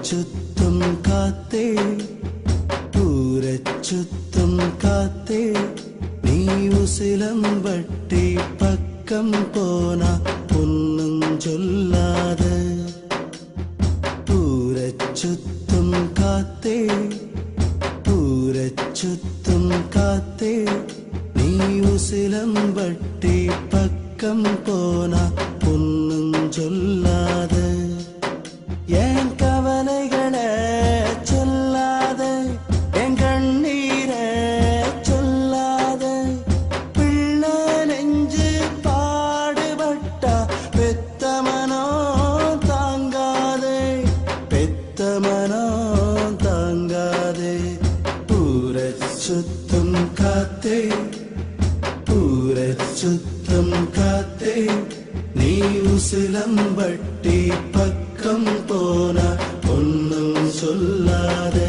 சுத்தம் காத்தே ஊரச்சுத்தும் காத்தே. நீ உசிலம்பட்டி பக்கம் போனா பொன்னும் சொல்லாத. ஊரச்சுத்தும் காத்தே ஊரச்சுத்தும் காத்தே. நீ உசிலம்பட்டி பக்கம் போனா பொன்னும் சுத்தம் காத்தே ஊரச் சுத்தம் காத்தே. நீ உசிலம்பட்டி பக்கம் போன ஒன்னும் சொல்லாதே.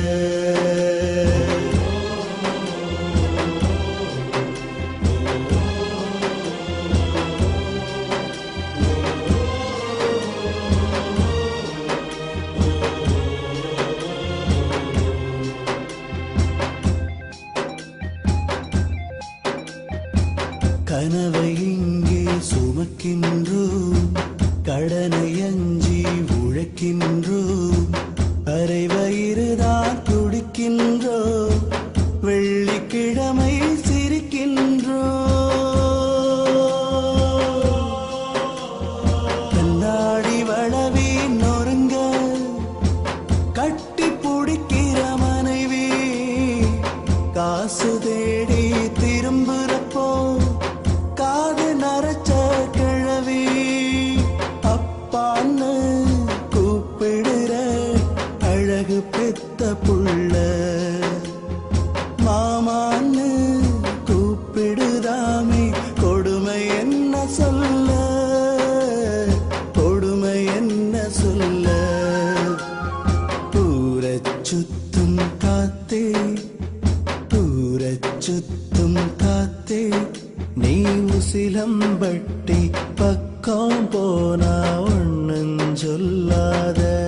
கனவை இங்கே சுமக்கின்றோம் கடனை அஞ்சி உழைக்கின்றோம் அரை வயிறுதான் துடிக்கின்றோம் வெள்ளிக்கிழமை சிரிக்கின்றோம் கண்ணாடி வளவி நொறுங்க கட்டி பெத்த புள்ள. மாமான்னு கூப்பிடுதாமே கொடுமை என்ன சொல்ல? கொடுமை என்ன சொல்ல? ஊரச் சுத்தும் காத்தே ஊரச் சுத்தும் காத்தே நீ உசிலம்பட்டி பக்கம் போனா ஒன்னும் சொல்லாத.